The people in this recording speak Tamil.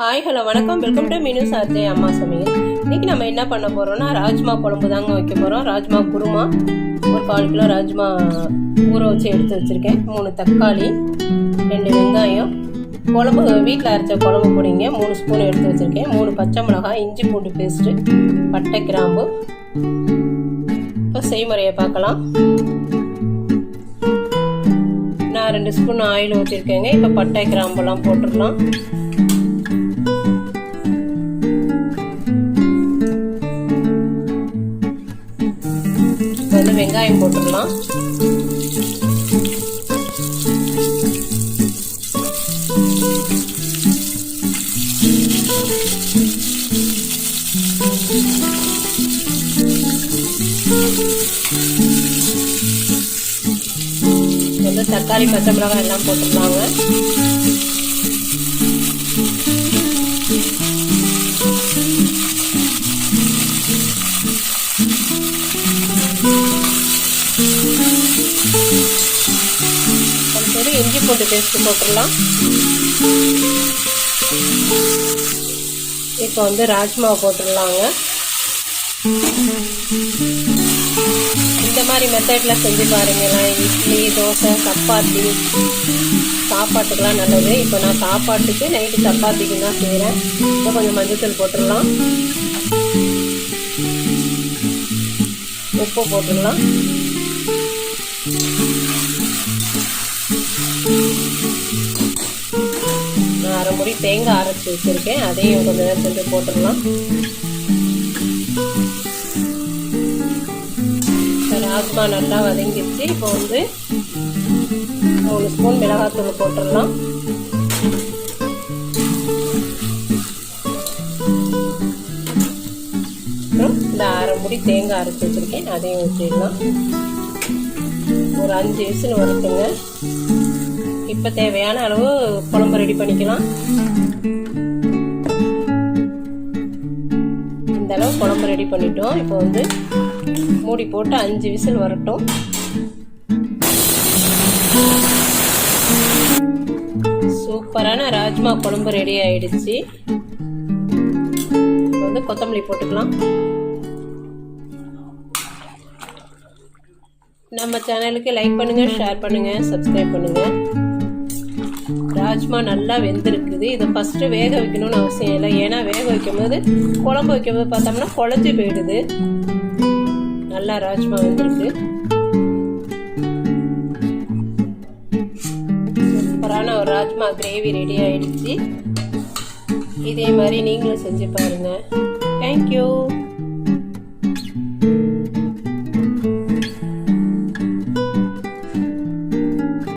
ஹாய் ஹலோ வணக்கம். வெல்கம் டு மினு சார்ஜே அம்மா சமையல். இன்னைக்கு நம்ம என்ன பண்ண போறோம்னா ராஜ்மா குழம்பு தாங்க வைக்க போகிறோம் ராஜ்மா குருமா ஒரு கால் கிலோ ராஜ்மா ஊற வச்சு எடுத்து வச்சுருக்கேன். மூணு தக்காளி ரெண்டு வெங்காயம். குழம்பு வீட்டில் அரைச்ச குழம்பு பொடிங்க மூணு ஸ்பூன் எடுத்து வச்சுருக்கேன். மூணு பச்சை மிளகாய் இஞ்சி பூண்டு பேஸ்ட்டு பட்டை கிராம்பு. இப்போ செய்முறையை பார்க்கலாம். நான் ரெண்டு ஸ்பூன் ஆயில் ஊற்றிருக்கேங்க இப்போ பட்டை கிராம்பெல்லாம் போட்டுடலாம். இப்போ வந்து வெங்காயம் போட்டுடலாம் வந்து தக்காளி பச்சை மிளகாய் எல்லாம் போட்டுருந்தாங்க இஞ்சி பூண்டு பேஸ்ட் போட்டுடலாம். இப்போ வந்து ராஜ்மா போட்டுடலாங்க. இந்த மாதிரி மெத்தடில் செஞ்சு பாருங்களேன். இட்லி தோசை சப்பாத்தி. சாப்பாட்டுக்கெலாம் நல்லது. இப்போ நான் சாப்பாட்டுக்கு நைட்டு சப்பாத்திக்கு தான் செய்கிறேன் இப்போ கொஞ்சம் மஞ்சத்தூள் போட்டுடலாம். உப்பு போட்டுடலாம். தேங்காய் அரைச்சி வச்சுருக்கேன். அதையும் கொஞ்சம் நேரம் செஞ்சு போட்டுடலாம். ராஜ்மா நல்லா வதங்கிடுச்சு. இப்போ வந்து மூணு ஸ்பூன் மிளகாத்தூள் போட்டுடலாம். அப்புறம் இந்த அரை முடி தேங்காய் அரைச்சி வச்சுருக்கேன். அதையும் ஊற்றிடலாம் ஒரு அஞ்சு விசில் வறுத்துங்க இப்போ தேவையான அளவு குழம்பு ரெடி பண்ணிக்கலாம். இந்த அளவு குழம்பு ரெடி பண்ணிட்டோம். இப்போ வந்து மூடி போட்டு அஞ்சு விசில் வரட்டும். சூப்பரான ராஜ்மா குழம்பு ரெடி ஆயிடுச்சு. வந்து கொத்தமல்லி போட்டுக்கலாம். நம்ம சேனலுக்கு லைக் பண்ணுங்க ஷேர் பண்ணுங்க சப்ஸ்கிரைப் பண்ணுங்க. ராஜ்மா நல்லா வெந்திருக்குது. இதை ஃபஸ்ட்டு வேக வைக்கணும்னு அவசியம் இல்லை. ஏன்னா வேக வைக்கும்போது குழம்பு வைக்கும் போது பார்த்தோம்னா குழஞ்சி போயிடுது. நல்லா ராஜ்மா வெந்திருக்கு. சூப்பரான ஒரு ராஜ்மா கிரேவி ரெடி ஆயிடுச்சு. இதே மாதிரி நீங்களும் செஞ்சு பாருங்க. தேங்க்யூ